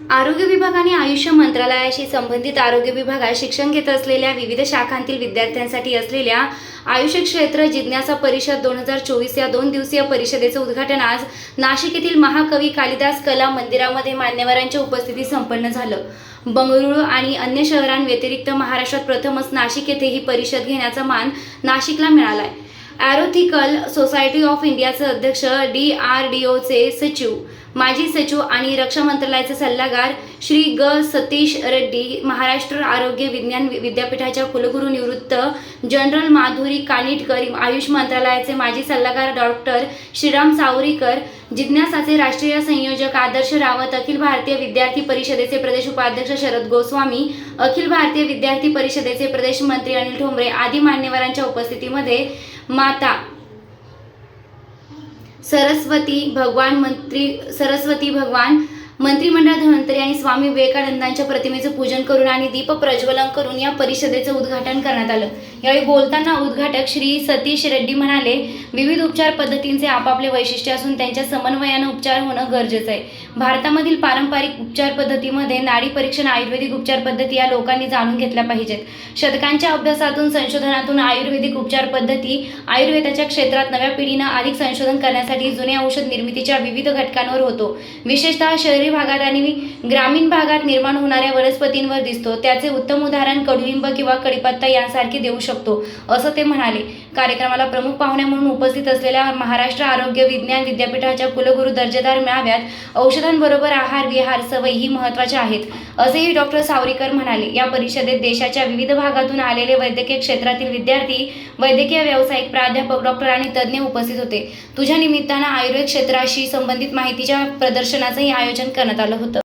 आरोग्य विभाग आणि आयुष्य मंत्रालयाशी संबंधित आरोग्य विभागात शिक्षण घेत असलेल्या विविध शाखांतील विद्यार्थ्यांसाठी असलेल्या आयुष्य क्षेत्र जिज्ञासा परिषद दोन हजार चोवीस या दोन दिवसीय परिषदेचं उद्घाटन आज नाशिक येथील महाकवी कालिदास कला मंदिरामध्ये मान्यवरांच्या उपस्थितीत संपन्न झालं. बंगळुरू आणि अन्य शहरांव्यतिरिक्त महाराष्ट्रात प्रथमच नाशिक येथे ही परिषद घेण्याचा मान नाशिकला मिळाला आहे ॲरोथिकल सोसायटी ऑफ इंडियाचे अध्यक्ष डी आर डी ओचे सचिव माजी सचिव आणि रक्षा मंत्रालयाचे सल्लागार श्री ग. सतीश रेड्डी महाराष्ट्र आरोग्य विज्ञान विद्यापीठाच्या कुलगुरू निवृत्त जनरल माधुरी कानिटकर आयुष मंत्रालयाचे माजी सल्लागार डॉक्टर श्रीराम सावरीकर जिज्ञासाचे राष्ट्रीय संयोजक आदर्श रावत अखिल भारतीय विद्यार्थी परिषदेचे प्रदेश उपाध्यक्ष शरद गोस्वामी अखिल भारतीय विद्यार्थी परिषदेचे प्रदेश मंत्री अनिल ठोंबरे आदी मान्यवरांच्या उपस्थितीमध्ये माता. सरस्वती भगवान मंत्री सरस्वती भगवान मंत्रिमंडळ धनंतरी आणि स्वामी विवेकानंदांच्या प्रतिमेचं पूजन करून आणि दीप प्रज्वलन करून या परिषदेचं उद्घाटन करण्यात आलं. यावेळी बोलताना उद्घाटक श्री सतीश रेड्डी म्हणाले विविध उपचार पद्धतींचे आपापले वैशिष्ट्य असून त्यांच्या समन्वयानं उपचार होणं गरजेचं आहे. भारतामधील पारंपरिक उपचार पद्धतीमध्ये नाडी परीक्षण आयुर्वेदिक उपचार पद्धती या लोकांनी जाणून घेतल्या पाहिजेत. शतकांच्या अभ्यासातून संशोधनातून आयुर्वेदिक उपचार पद्धती आयुर्वेदाच्या क्षेत्रात नव्या पिढीनं अधिक संशोधन करण्यासाठी जुने औषध निर्मितीच्या विविध घटकांवर होतो. विशेषतः शरीर शहरी भागात आणि ग्रामीण भागात निर्माण होणाऱ्या वनस्पतींवर दिसतो. त्याचे उत्तम उदाहरण कडुलिंब किंवा कडीपत्ता यांसारखे देऊ शकतो असं ते म्हणाले. कार्यक्रमाला प्रमुख पाहुण्या म्हणून उपस्थित असलेल्या महाराष्ट्र आरोग्य विज्ञान विद्यापीठाच्या कुलगुरू दर्जेदार मेळाव्यात औषधांबरोबर आहार विहार सवयी ही महत्त्वाच्या आहेत. असेही डॉक्टर सावरीकर म्हणाले. या परिषदेत देशाच्या विविध भागातून आलेले वैद्यकीय क्षेत्रातील विद्यार्थी वैद्यकीय व्यावसायिक प्राध्यापक डॉक्टर आणि तज्ज्ञ उपस्थित होते. तुझ्या निमित्तानं आयुर्वेद क्षेत्राशी संबंधित माहितीच्या प्रदर्शनाचंही आयोजन करण्यात आलं होतं.